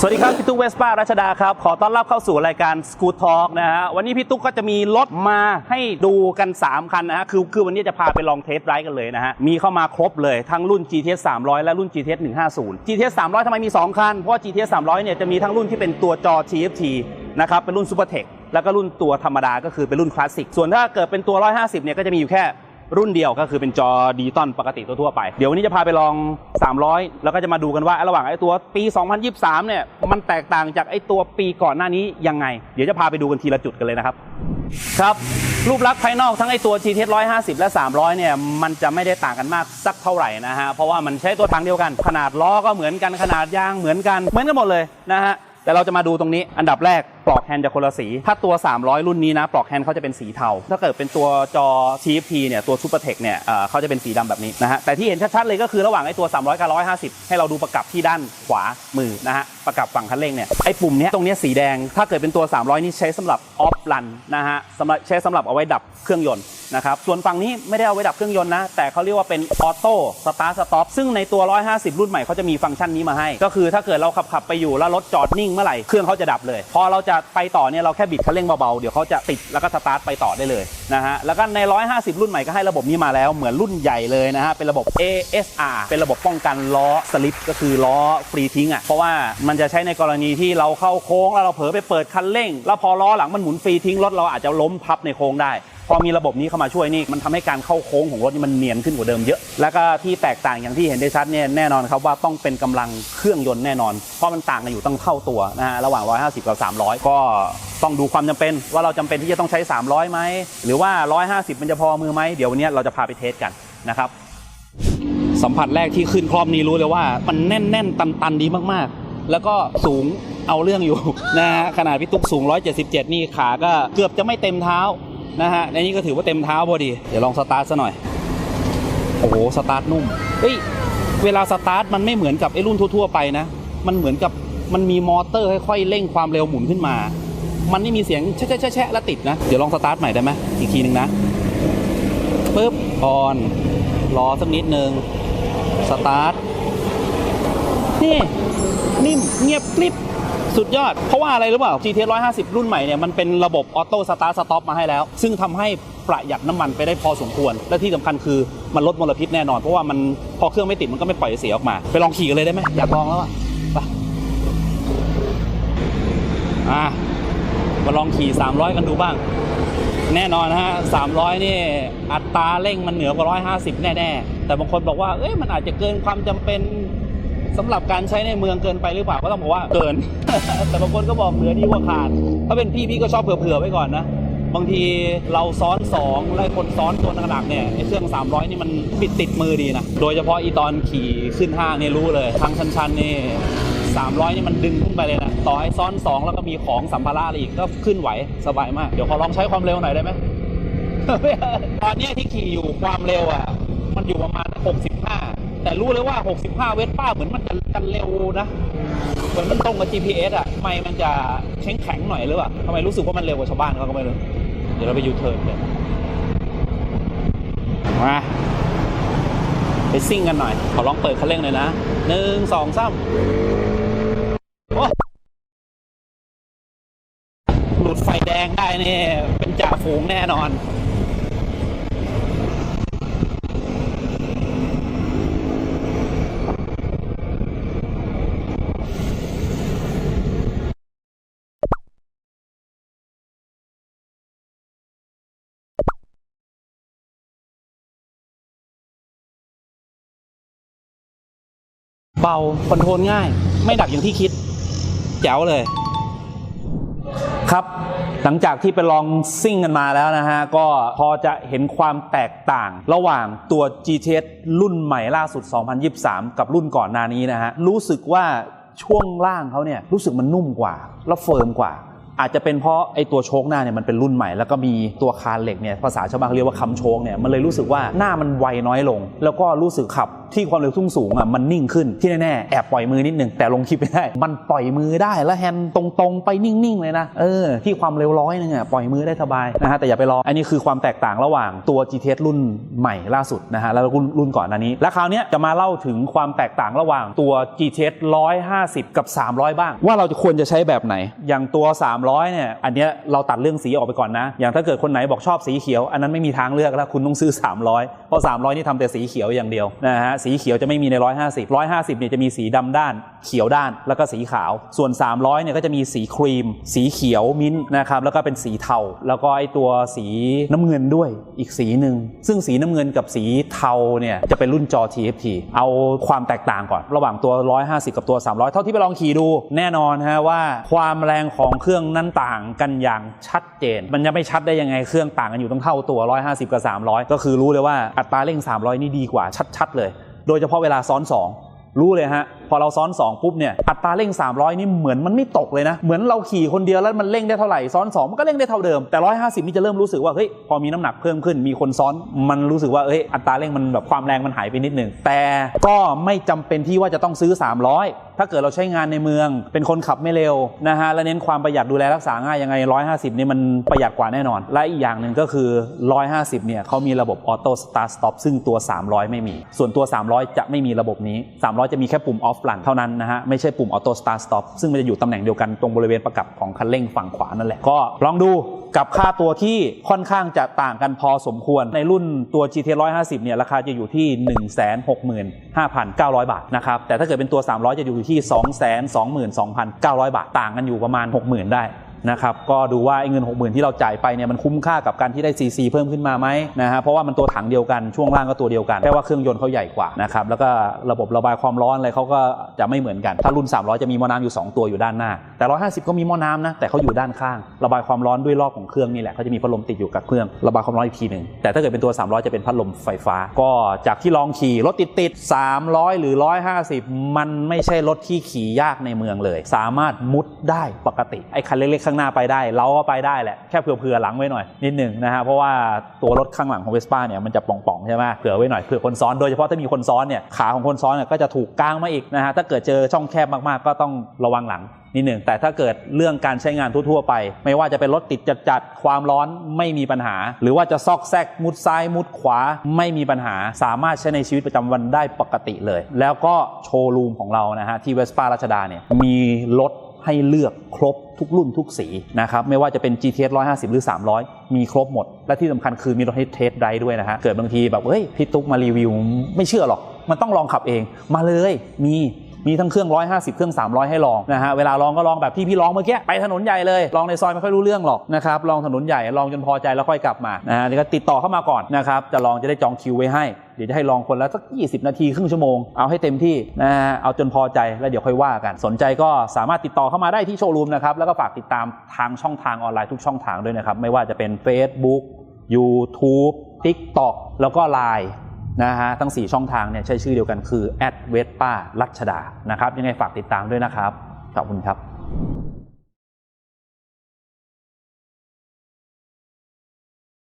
สวัสดีครับ พี่ตุ๊กเวสป้ารัชดาครับ ขอต้อนรับเข้าสู่รายการ Scoot Talk นะฮะวันนี้พี่ตุ๊กก็จะมีรถมาให้ดูกัน 3 คันนะฮะคือคือวันนี้จะพาไปลองเทสไรด์กันเลยนะฮะมีเข้ามาครบเลย ทั้งรุ่น GTS 300 และรุ่น GTS 150 GTS 300ทำไมมี 2 คัน เพราะว่า GTS 300เนี่ยจะมีทั้งรุ่นที่เป็นตัวจอ TFT นะครับเป็นรุ่น Supertech แล้วก็รุ่นตัวธรรมดาก็คือเป็นรุ่นคลาสสิก ส่วนถ้าเกิดเป็นตัว 150 เนี่ยก็จะมีอยู่แค่ รุ่นเดียวก็คือเป็นจอดิจิตอลปกติทั่วๆไป เดี๋ยววันนี้จะพาไปลอง 300 แล้วก็จะมาดูกันว่าระหว่างไอ้ตัวปี 2023 เนี่ย มันแตกต่างจากไอ้ตัวปีก่อนหน้านี้ยังไง เดี๋ยวจะพาไปดูกันทีละจุดกันเลยนะครับ ครับ รูปลักษณ์ภายนอกทั้งไอตัว GT 150 และ 300 เนี่ย มันจะไม่ได้ต่างกันมากสักเท่าไหร่นะฮะ เพราะว่ามันใช้ตัวถังเดียวกัน ขนาดล้อก็เหมือนกัน ขนาดยางเหมือนกัน เหมือนกันหมดเลยนะฮะ แต่เราจะมาดูตรงนี้ อันดับแรก ปลอกแฮนด์จะคนละสี ถ้าตัว 300 รุ่นนี้นะ ปลอกแฮนด์เขาจะเป็นสีเทา ถ้าเกิดเป็นตัวจอ TFT เนี่ย ตัว Supertech เนี่ยเขาจะเป็นสีดำแบบนี้นะฮะ แต่ที่เห็นชัดๆเลยก็คือระหว่างไอ้ตัว 300 กับ 150 ให้เราดูประกับที่ด้านขวามือนะฮะ ประกับฝั่งคันเร่งเนี่ย ไอ้ปุ่มเนี้ยตรงเนี้ยสีแดง ถ้าเกิดเป็นตัว 300 นี่ใช้สำหรับออฟรันนะฮะสำหรับใช้สำหรับเอาไว้ดับเครื่องยนต์นะครับ ส่วนฝั่งนี้ไม่ได้เอาไว้ดับเครื่องยนต์นะ แต่เขาเรียกว่าเป็นออโต้สตาร์สต็อปซึ่งในตัว 150 รุ่นใหม่เขาจะมีฟังก์ชันนี้มาให้ ก็คือถ้าเกิดเราขับขับไปอยู่แล้วรถจอดนิ่งเมื่อไหร่เครื่องเขาจะดับเลย พอเราจะไปต่อเนี่ยเราแค่บิดคันเร่งเบาๆ เดี๋ยวเขาจะติดแล้วก็สตาร์ทไปต่อได้เลยนะฮะ แล้วก็ใน 150 รุ่นใหม่ก็ให้ระบบนี้มาแล้วเหมือนรุ่นใหญ่เลยนะฮะ เป็นระบบ ASR เป็นระบบป้องกันล้อสลิปก็คือล้อฟรีทิ้งอะ เพราะว่ามันจะใช้ในกรณีที่เราเข้าโค้งแล้วเราเผลอไปเปิดคันเร่ง แล้วพอล้อหลังมันหมุนฟรีทิ้งรถเราอาจจะล้มพับในโค้งได้ พอมีระบบนี้เข้ามาช่วยนี่มันทำให้การเข้าโค้งของรถนี่มันเนียนขึ้นกว่าเดิมเยอะ แล้วก็ที่แตกต่างอย่างที่เห็นได้ชัดเนี่ยแน่นอนครับว่าต้องเป็นกำลังเครื่องยนต์แน่นอน เพราะมันต่างกันอยู่ตั้งเท่าตัวนะฮะระหว่าง 150 กับ 300 ก็ต้องดูความจำเป็นว่าเราจำเป็นที่จะต้องใช้ 300ไหมหรือว่า 150 มันจะพอมือไหมเดี๋ยววันนี้เราจะพาไปเทสกันนะครับสัมผัสแรกที่ขึ้นครอบนี้รู้เลยว่า มันแน่นแน่นตันตันๆดีมากๆ แล้วก็สูงเอาเรื่องอยู่นะฮะขนาดพี่ตุ๊กสูง 177 นี่ขาก็เกือบจะไม่เต็มเท้า นะฮะในนี้ก็ถือว่าเต็มเท้าพอดี เดี๋ยวลองสตาร์ทซะหน่อย โอ้โห สตาร์ทนุ่มเฮ้ย เวลาสตาร์ทมันไม่เหมือนกับไอ้รุ่นทั่ว ๆ ไปนะ มันเหมือนกับมันมีมอเตอร์ค่อยๆเร่งความเร็วหมุนขึ้นมา มันไม่มีเสียงแช่แช่แช่แล้วติดนะ เดี๋ยวลองสตาร์ทใหม่ได้ไหมอีกทีหนึ่งนะปึ๊บออนรอสักนิดนึงสตาร์ทนี่นิ่มเงียบกริบ สุดยอด เพราะว่าอะไรรู้เปล่า GT 150 รุ่นใหม่เนี่ยมันเป็นระบบออโต้สตาร์ทสต็อปมาให้แล้ว ซึ่งทำให้ประหยัดน้ำมันไปได้พอสมควร และที่สำคัญคือมันลดมลพิษแน่นอน เพราะว่ามันพอเครื่องไม่ติดมันก็ไม่ปล่อยเสียออกมา ไปลองขี่กันเลยได้ไหมอยากลองแล้วอะไปอะมาลองขี่ 300 กันดูบ้าง แน่นอนนะฮะ 300 นี่อัตราเร่งมันเหนือกว่า 150 แน่ ๆ แต่บางคนบอกว่า เอ้ย มันอาจจะเกินความจำเป็น สำหรับการใช้ในเมืองเกินไปหรือเปล่าก็ต้องบอกว่าเกิน แต่บางคนก็บอกเหลือดีกว่าขาด ถ้าเป็นพี่พี่ก็ชอบเผื่อๆไว้ก่อนนะบางทีเราซ้อน 2 แล้วคนซ้อนตัวหนักๆเนี่ยไอ้เครื่อง 300 นี่มันปิดติดมือดีนะ โดยเฉพาะอีตอนขี่ขึ้นห้างเนี่ยรู้เลย ทางชันๆ นี่ 300 นี่มันดึงขึ้นไปเลยนะ ต่อให้ซ้อน 2 แล้วก็มีของสัมภาระอะไรอีกก็ขึ้นไหวสบายมาก เดี๋ยวขอลองใช้ความเร็วหน่อยได้ไหม ตอนนี้ที่ขี่อยู่ความเร็วอะ มันอยู่ประมาณ 65 แต่รู้เลยว่า 65 เวสป้าเหมือนมันจะเร็วนะเหมือนมันตรงกับ GPS อะทำไมมันจะแข็งแข็งๆหน่อยหรือเปล่าทำไมรู้สึกว่ามันเร็วกว่าชาวบ้านเขาก็ไม่รู้เดี๋ยวเราไปยูเทิร์นเลยมาไปซิ่งกันหน่อย ขอลองเปิดคันเร่งเลยนะหนึ่งสองสามโอ้หลุดไฟแดงได้เนี่เป็นจ่าฝูงแน่นอน เบาคอนโทรลง่าย ไม่ดักอย่างที่คิด แจ๋วเลย ครับหลังจากที่ไปลองซิ่งกันมาแล้วนะฮะ ก็พอจะเห็นความแตกต่างระหว่างตัว GTS รุ่นใหม่ล่าสุด 2023 กับรุ่นก่อนหน้านี้นะฮะ รู้สึกว่าช่วงล่างเขาเนี่ยรู้สึกมันนุ่มกว่า แล้วเฟิร์มกว่า อาจจะเป็นเพราะไอ้ตัวโชคหน้าเนี่ยมันเป็นรุ่นใหม่ แล้วก็มีตัวคานเหล็กเนี่ยภาษาชาวบ้านเขาเรียกว่าคำโชคเนี่ยมันเลยรู้สึกว่าหน้ามันไวน้อยลง แล้วก็รู้สึกขับ ที่ความเร็วสูงสูงๆอะมันนิ่งขึ้นที่แน่ๆแอบปล่อยมือนิดนึงแต่ลงคลิปไม่ได้ มันปล่อยมือได้แล้วแฮนด์ตรงๆ ไปนิ่งๆเลยนะเออที่ความเร็วร้อยนึงอะปล่อยมือได้สบายนะฮะแต่อย่าไปรออันนี้คือความแตกต่างระหว่างตัว GTS รุ่นใหม่ล่าสุดนะฮะแล้วรุ่นรุ่นก่อนอันนี้ และคราวเนี้ยจะมาเล่าถึงความแตกต่างระหว่างตัว GTS 150 กับ 300 บ้าง ว่าเราจะควรจะใช้แบบไหน อย่างตัว 300 เนี่ยอันเนี้ยเราตัดเรื่องสีออกไปก่อนนะ อย่างถ้าเกิดคนไหนบอกชอบสีเขียว อันนั้นไม่มีทางเลือกแล้วคุณต้องซื้อ 300 เพราะ 300 นี่ทำแต่สีเขียวอย่างเดียวนะฮะสีเขียวจะไม่มีใน 150 150เนี่ยจะมีสีดำด้าน เขียวด้านแล้วก็สีขาว ส่วน 300เนี่ยก็จะมีสีครีม สีเขียวมิ้นนะครับแล้วก็เป็นสีเทา แล้วก็ไอตัวสีน้ำเงินด้วยอีกสีหนึ่งซึ่งสีน้ำเงินกับสีเทาเนี่ยจะเป็นรุ่นจอ TFT เอาความแตกต่างก่อน ระหว่างตัว 150 กับตัว 300 เท่าที่ไปลองขี่ดูแน่นอนฮะว่าความแรงของเครื่องนั้นต่างกันอย่างชัดเจน มันจะไม่ชัดได้ยังไงเครื่องต่างกันอยู่ต้องเท่าตัว 150 กับ 300 ก็คือรู้เลยว่าอัตราเร่ง 300 นี่ดีกว่าชัดๆเลย โดยเฉพาะเวลาซ้อนสองรู้เลยฮะพอเราซ้อน 2 ปุ๊บเนี่ยอัตราเร่ง 300 นี่เหมือนมันไม่ตกเลยนะ เหมือนเราขี่คนเดียวแล้วมันเร่งได้เท่าไหร่ซ้อน 2 มันก็เร่งได้เท่าเดิมแต่ 150 นี่จะเริ่มรู้สึกว่าเฮ้ยพอมีน้ำหนักเพิ่มขึ้นมีคนซ้อนมันรู้สึกว่าเฮ้ยอัตราเร่งมันแบบความแรงมันหายไปนิดหนึ่งแต่ก็ไม่จำเป็นที่ว่าจะต้องซื้อ 300 ถ้าเกิดเราใช้งานในเมือง เป็นคนขับไม่เร็วนะฮะและเน้นความประหยัดดูแลรักษาง่ายยังไง 150 นี่มันประหยัดกว่าแน่นอน และอีกอย่างหนึ่งก็คือ 150 เนี่ยเขามีระบบออโต้สตาร์ทสต็อปซึ่งตัว 300 ไม่มี ส่วนตัว 300 จะไม่มีระบบนี้ 300 จะมีแค่ปุ่มออฟลันเท่านั้นนะฮะไม่ใช่ปุ่มออโต้สตาร์ทสต็อปซึ่งมันจะอยู่ตำแหน่งเดียวกันตรงบริเวณประกับของคันเร่งฝั่งขวานั่นแหละ ก็ลองดูกับค่าตัวที่ค่อนข้างจะต่างกันพอสมควรในรุ่นตัว GT 150เนี่ยราคาจะอยู่ที่ 165,900 บาทนะครับแต่ถ้าเกิดเป็นตัว 300 จะอยู่ที่ 222,900 บาท ต่างกันอยู่ประมาณ 60,000 ได้ นะครับก็ดูว่าไอ้เงิน 60,000 ที่เราจ่ายไปเนี่ยมันคุ้มค่ากับการที่ได้ CC เพิ่มขึ้นมาไหมนะฮะเพราะว่ามันตัวถังเดียวกันช่วงล่างก็ตัวเดียวกันแค่ว่าเครื่องยนต์เขาใหญ่กว่านะครับแล้วก็ระบบระบายความร้อนอะไรเขาก็จะไม่เหมือนกัน ถ้ารุ่น 300 จะมีหม้อน้ำอยู่ 2 ตัวอยู่ด้านหน้า แต่ 150 ก็มีหม้อน้ำนะแต่เขาอยู่ด้านข้าง ระบายความร้อนด้วยรอบของเครื่องนี่แหละเขาจะมีพัดลมติดอยู่กับเครื่องระบายความร้อนอีกทีหนึ่งแต่ถ้าเกิดเป็นตัว 300 จะเป็นพัดลมไฟฟ้า ก็จากที่ลองขี่รถติดติด300 หรือ 150 มันไม่ใช่รถที่ขี่ยากในเมืองเลย สามารถมุดได้ปกติไอ้คันเล็กๆข้างหน้าไปได้ เราก็ไปได้แหละแค่เผื่อๆหลังไว้หน่อยนิดหนึ่งนะฮะเพราะว่าตัวรถข้างหลังของเวสป้าเนี่ยมันจะป่องๆใช่ไหมเผื่อไว้หน่อยเผื่อคนซ้อนโดยเฉพาะถ้ามีคนซ้อนเนี่ยขาของคนซ้อนเนี่ยก็จะถูกกางมาอีกนะฮะถ้าเกิดเจอช่องแคบมากๆ ก็ต้องระวังหลังนิดหนึ่งแต่ถ้าเกิดเรื่องการใช้งานทั่วๆไป ไม่ว่าจะเป็นรถติดจัดๆความร้อนไม่มีปัญหา หรือว่าจะซอกแซกมุดซ้ายมุดขวาไม่มีปัญหา สามารถใช้ในชีวิตประจำวันได้ปกติเลย แล้วก็โชว์รูมของเรานะฮะที่เวสป้ารัชดาเนี่ยมีรถ ให้เลือกครบทุกรุ่นทุกสีนะครับไม่ว่าจะเป็น GTS 150 หรือ 300 มีครบหมด และที่สำคัญคือมีรถให้เทสได้ด้วยนะฮะเกิดบางทีแบบเฮ้ยพี่ตุ๊กมารีวิวไม่เชื่อหรอก มันต้องลองขับเองมาเลยมี มีทั้งเครื่อง 150 เครื่อง 300 ให้ลองนะฮะเวลาลองก็ลองแบบที่พี่ลองเมื่อกี้ไปถนนใหญ่เลยลองในซอยไม่ค่อยรู้เรื่องหรอกนะครับลองถนนใหญ่ลองจนพอใจแล้วค่อยกลับมานะฮะก็ติดต่อเข้ามาก่อนนะครับจะลองจะได้จองคิวไว้ให้เดี๋ยวจะให้ลองคนละสัก 20 นาทีครึ่งชั่วโมง เอาให้เต็มที่นะฮะเอาจนพอใจแล้วเดี๋ยวค่อยว่ากัน สนใจก็สามารถติดต่อเข้ามาได้ที่โชว์รูมนะครับ แล้วก็ฝากติดตามทางช่องทางออนไลน์ทุกช่องทางด้วยนะครับ ไม่ว่าจะเป็น Facebook YouTube TikTok แล้วก็ Line นะฮะทั้ง 4 ช่องทางเนี่ยใช้ชื่อเดียวกันคือ a d v e s p a รัชดานะครับยังไงฝากติดตามด้วยนะครับ ขอบคุณครับ